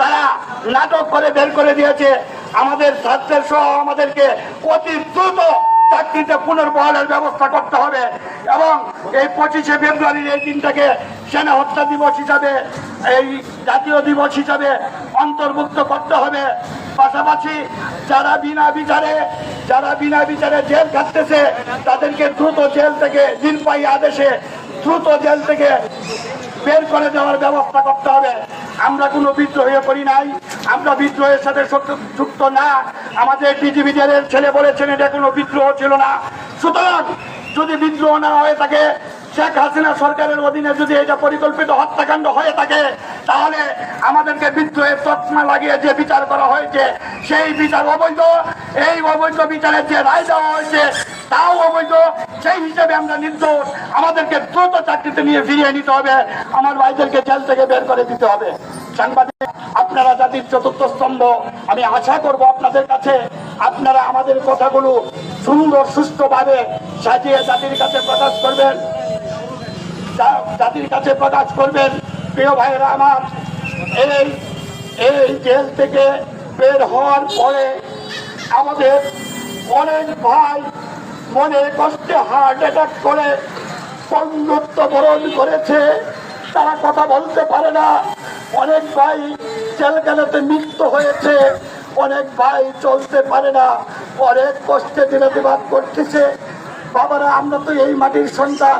তারা নাটক করে বের করে দিয়েছে। আমাদের ছাত্রের সহ আমাদেরকে অতি দ্রুত চাকরিতে পুনর্বহালের ব্যবস্থা করতে হবে এবং এই পঁচিশে ফেব্রুয়ারির এই দিনটাকে সেনা হত্যা দিবস হিসাবে, এই জাতীয় দিবস হিসাবে অন্তর্ভুক্ত করতে হবে। পাশাপাশি যারা বিনা বিচারে, যারা বিনা বিচারে জেল খাটতেছে, তাদেরকে দ্রুত জেল থেকে দিন পাই আদেশে দ্রুত জেল থেকে বের করে দেওয়ার ব্যবস্থা করতে হবে। আমরা কোনো বিদ্রোহে করি নাই। আমরা বিদ্রোহের সাথে যুক্ত না। আমাদের ডিজিবিদের ছেলে বলেছেন, এটা কোনো বিদ্রোহ ছিল না। সুতরাং যদি বিদ্রোহ না হয়ে থাকে শেখ হাসিনা সরকারের অধীনে যদি এটা পরিকল্পিত হত্যাকাণ্ড হয়ে থাকে, তাহলে আমাদেরকে বিদ্রোহের তৎমা লাগিয়ে যে বিচার করা হয়েছে, সেই বিচার অবৈধ। এই অবৈধ বিচারের যে রায় দেওয়া হয়েছে, তাও অবৈধ। সেই হিসেবে আমরা নির্দোষ। আমাদেরকে দ্রুত চাকরিতে নিয়ে ফিরিয়ে নিতে হবে। আমার ভাইদেরকে জেল থেকে বের করে দিতে হবে। সাংবাদিক, আপনারা জাতির চতুর্থ স্তম্ভ। আমি আশা করব আপনাদের কাছে, আপনারা আমাদের কথাগুলো সুন্দর সুস্থভাবে সাজিয়ে জাতির কাছে প্রকাশ করবেন। জাতির কাছে প্রকাশ করবেন। প্রিয় ভাইয়েরা আমার, এই এই জেল থেকে বের হওয়ার পরে আমাদের অনেক ভাই মনে কষ্টে হার্ট অ্যাটাক করে, বন্ধুত্ব বরণ করেছে। তারা কথা বলতে পারে না। অনেক ভাই জেলখানাতে মৃত্যু হয়েছে। অনেক ভাই চলতে পারে না। অনেক কষ্টে দিনাতিবাদ করতেছে। বাবারা, আমরা তো এই মাটির সন্তান।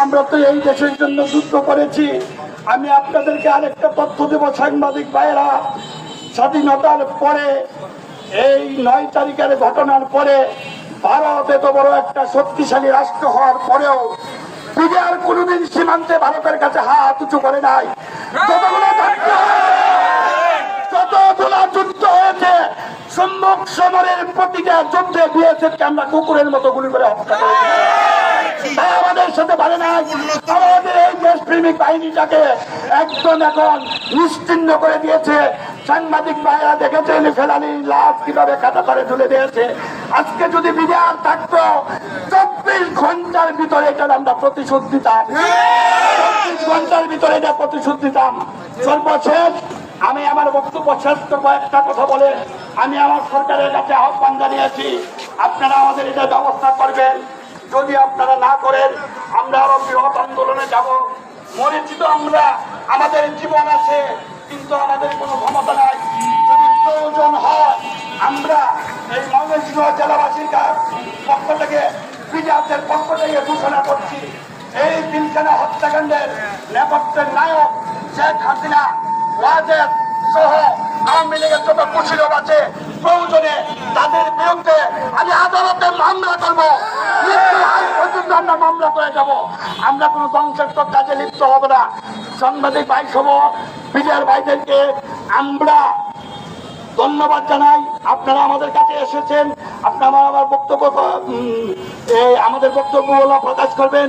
আমরা তো এই দেশের জন্য যুদ্ধ করেছি। আমি আপনাদেরকে আরেকটা তথ্য দেব, সাংবাদিক ভাইয়েরা। স্বাধীনতার পরে, এই নয় তারিখের ঘটনার পরে ভারত এত বড় একটা শক্তিশালী রাষ্ট্র হওয়ার পরেও বিজয়ার কোনোদিন সীমান্তে ভারতের কাছে হাত উঁচু করে নাই। যতগুলো যুদ্ধ হয়েছে সম্মুখ সমরের প্রতিটা যুদ্ধে বিএসএফকে আমরা কুকুরের মতো গুলি করে হত্যা করেছি। সাথে পারে না। আমাদের এই দেশপ্রেমিক বাহিনীটাকে একদম এখন নিশ্চিন্ন করে দিয়েছে। সাংবাদিক ভাইরা দেখেছেন, ফেলানি লাশ কীভাবে খাতা করে তুলে দিয়েছে। আজকে যদি বিজয় থাকতো, চব্বিশ ঘণ্টার ভিতরে এটা আমরা প্রতিশোধ দিতাম। চব্বিশ ঘণ্টার ভিতরে এটা প্রতিশোধ দিতাম। সর্বশেষ, আমি আমার বক্তব্য শেষ করব, একটা কথা বলে আমি আমার সরকারের কাছে আহ্বান জানিয়েছি, আপনারা আমাদের এটা ব্যবস্থা করবেন। যদি আপনারা না করেন, আমরা আরও বৃহৎ আন্দোলনে যাব। মরেছি তো আমরা, আমাদের জীবন আছে, কিন্তু আমাদের কোনো ক্ষমতা নাই। যদি প্রয়োজন হয়, আমরা এই ময়মনসিংহ জেলাবাসীর পক্ষ থেকে বিজাতের পক্ষ থেকে ঘোষণা করছি, এই পিলখানা হত্যাকাণ্ডের নেপথ্যের নায়ক শেখ হাসিনা, ওয়াজেদ সহ আওয়ামী লীগের যত কুশীলভ আছে, প্রয়োজনে তাদের বিরুদ্ধে আমি আদালতে মামলা করব। আমরা মামলা করে যাব। আমরা কাজে লিপ্ত হব না। সাংবাদিক ভাই সব বিজয়ের ভাইদেরকে আমরা ধন্যবাদ জানাই। আপনারা আমাদের কাছে এসেছেন। আপনারা আমার বক্তব্য আমাদের বক্তব্যগুলো প্রকাশ করবেন।